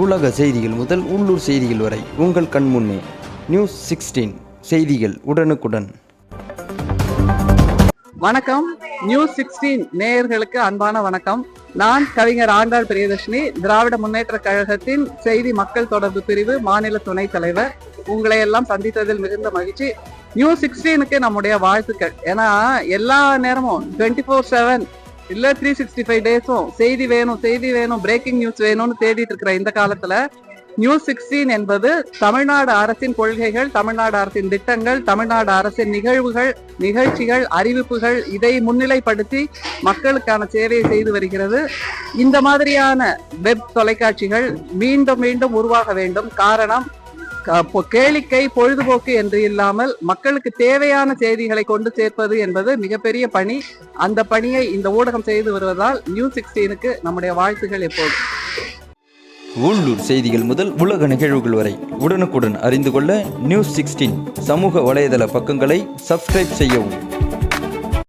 உலக செய்திகள் முதல் உள்ளூர் செய்திகள் வரை உங்கள் கண் முன்னே. நியூஸ் சிக்ஸ்டீன் செய்திகள் உடனுக்குடன். வணக்கம். நியூஸ் சிக்ஸ்டீன் நேயர்களுக்கு அன்பான வணக்கம். நான் கவிஞர் ஆண்டாள் பிரியதர்ஷினி திராவிட முன்னேற்ற கழகத்தின் செய்தி மக்கள் தொடர்பு பிரிவு மாநில துணைத் தலைவர். உங்களை எல்லாம் சந்தித்ததில் மிகுந்த மகிழ்ச்சி. நியூ சிக்ஸ்டீனுக்கு நம்முடைய வாழ்த்துக்கள். ஏன்னா எல்லா நேரமும் டுவெண்ட்டி ஃபோர் செவன் இல்ல த்ரீ சிக்ஸ்டி ஃபைவ் டேஸும் செய்தி வேணும் செய்தி வேணும் பிரேக்கிங் நியூஸ் வேணும்னு தேடிட்டு இருக்கிற இந்த காலத்துல நியூஸ் சிக்ஸ்டீன் என்பது தமிழ்நாடு அரசின் கொள்கைகள் தமிழ்நாடு அரசின் திட்டங்கள் தமிழ்நாடு அரசின் நிகழ்வுகள் நிகழ்ச்சிகள் அறிவிப்புகள் இதை முன்னிலைப்படுத்தி மக்களுக்கான சேவையை செய்து வருகிறது. இந்த மாதிரியான வெப் தொலைக்காட்சிகள் மீண்டும் மீண்டும் உருவாக வேண்டும். காரணம் கேளிக்கை பொழுதுபோக்கு என்று இல்லாமல் மக்களுக்கு தேவையான செய்திகளை கொண்டு சேர்ப்பது என்பது மிகப்பெரிய பணி. அந்த பணியை இந்த ஊடகம் செய்து வருவதால் நியூஸ் சிக்ஸ்டீனுக்கு நம்முடைய வாழ்த்துகள் எப்போது உள்ளூர் செய்திகள் முதல் உலக நிகழ்வுகள் வரை உடனுக்குடன் அறிந்து கொள்ள நியூஸ் சிக்ஸ்டீன் சமூக வலைதள பக்கங்களை சப்ஸ்கிரைப் செய்யவும்.